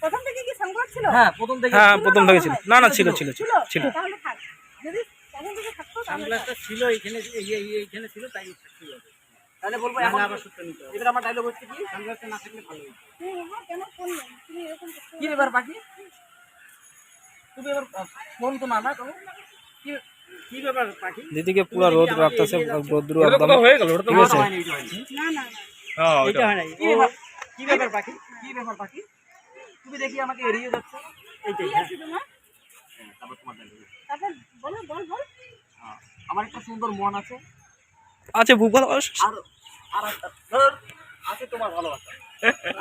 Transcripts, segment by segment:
প্রথম থেকে কি সানগ্লাস ছিল হ্যাঁ প্রথম থেকে ছিল না না ছিল ছিল ছিল ছিল ছিল এইখানে ছিল তাই তাহলে বলব এবার আমার ডায়লগ হচ্ছে কি তুমি এরকম কি ব্যাপার পাখি তুমি এবার ফোন তো না না কি দিদিকে পুরো রোদ রাখতেছে রোদ্রু একদম হয়ে গেল ঠিক আছে? হয়নি, এটা হয়নি। না না। না হ্যাঁ এটা ওটা হয় নাই। কি ব্যাপার পাখি? কি ব্যাপার পাখি? তুমি দেখি আমাকে এড়িয়ে যাচ্ছ। এইটাই হ্যাঁ। হ্যাঁ, তারপর তোমার তারপর বলো বল বল। হ্যাঁ, আমার একটা সুন্দর মন আছে। আছে ভালোবাসা আর আর আছে তোমার ভালোবাসা।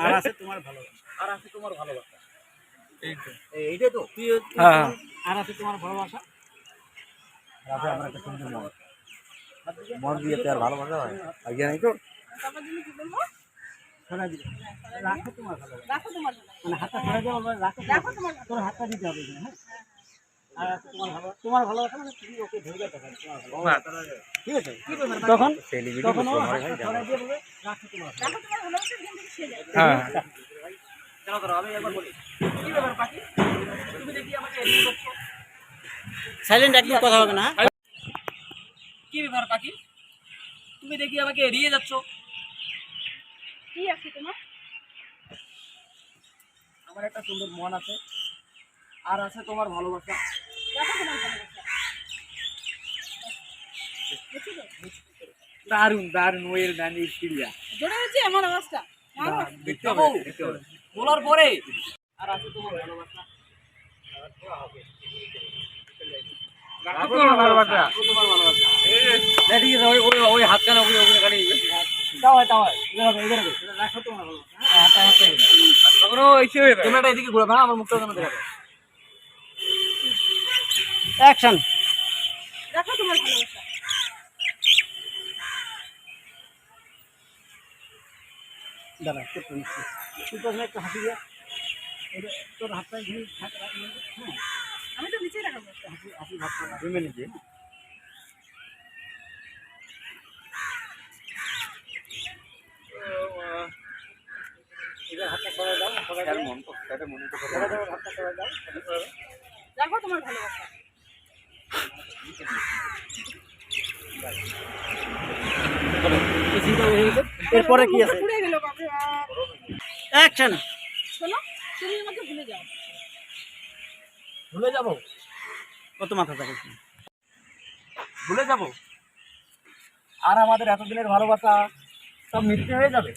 আর আছে তোমার ভালোবাসা। আর আছে তোমার ভালোবাসা। এইটাই। তো। আর আছে তোমার ভালোবাসা। রাতে আমার একটা সুন্দর মন। মন দিয়ে তো আর ভালোবাসা হয় আগে নাই তো তারপর তুমি কি বলব শোনা দিলে। রাখো তোমার রাখো তোমার মানে হাতটা ছড়া দিয়ে রাখো রাখো তোমার তোর হাতটা দিতে হবে হ্যাঁ? তোমার তোমার ভালোবাসা মানে তখন। তখন হ্যাঁ। আমি একবার বলি। কি ব্যাপার পাখি? তুমি দেখি আমাকে সাইলেন্ট একদম কথা হবে না। কি ব্যাপার পাখি? তুমি দেখি আমাকে এড়িয়ে যাচ্ছ। কি আছে তোমার? আমার একটা সুন্দর মন আছে আর আছে তোমার ভালোবাসা। দারুণ দারুণ ওয়েল ডান ইস্টিরিয়া জোরে হচ্ছে আমার আমার দেখতে হবে দেখতে হবে। বলার পরে। আর আছে তোমার ভালোবাসা রাখো তোমার ভালোবাসা রাখো তোমার ভালোবাসা না, ঠিক আছে, ওই ওই ওই হাত কানা ওই ওখানে খালি দাও হয় দাও হবে। রাখো তোমার হ্যাঁ, হাতটা হাতটা এদিকে। ক্যামেরাটা এদিকে আমার মুখটা ওখানে দেখাবে অ্যাকশন রাখো তোমার ভালোবাসা। দাঁড়া তোর দিয়া তোর হাতটা থাক, রাখ, হ্যাঁ আমি তো নিচেই রাখাবো নিচে। রাখো তোমার ভালোবাসা। এরপরে কি আছে? ঘুরে গেল অ্যাকশন। শোনো তুমি আমাকে ভুলে যাও। ভুলে যাব? কত মাথা থাকে? ভুলে যাব। আর আমাদের এতদিনের ভালোবাসা সব মিথ্যে হয়ে যাবে?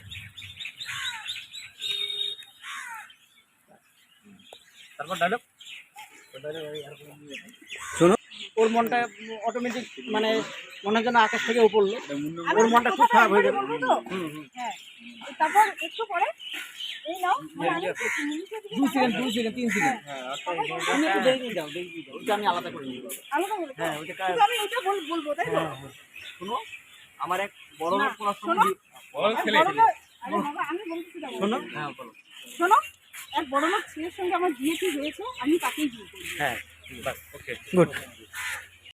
তারপর ডায়লগ শোনো। ওর মনটা অটোমেটিক মানে মনে হয় যেন আকাশ থেকে উপরলো ওর মনটা খুব খারাপ হয়ে তো? হ্যাঁ। তারপর একটু পরে সেকেন্ড সেকেন্ড তিন সেকেন্ড। তুমি একটু দাও দেরিয়ে দাও ওটা আমি আলাদা করে নিব হ্যাঁ ওটা আমি এটা বলব তাই তো? শোনো আমার এক বড় লোক পড়াশোনা শোনো। ছেলে বড় লোক- আরে বাবা, আমি বলতেছি না, শোনো। হ্যাঁ বলো। শোনো এক বড় লোক ছেলের সঙ্গে আমার বিয়ে ঠিক হয়েছে আমি তাকেই বিয়ে করব। হ্যাঁ বাস ওকে গুড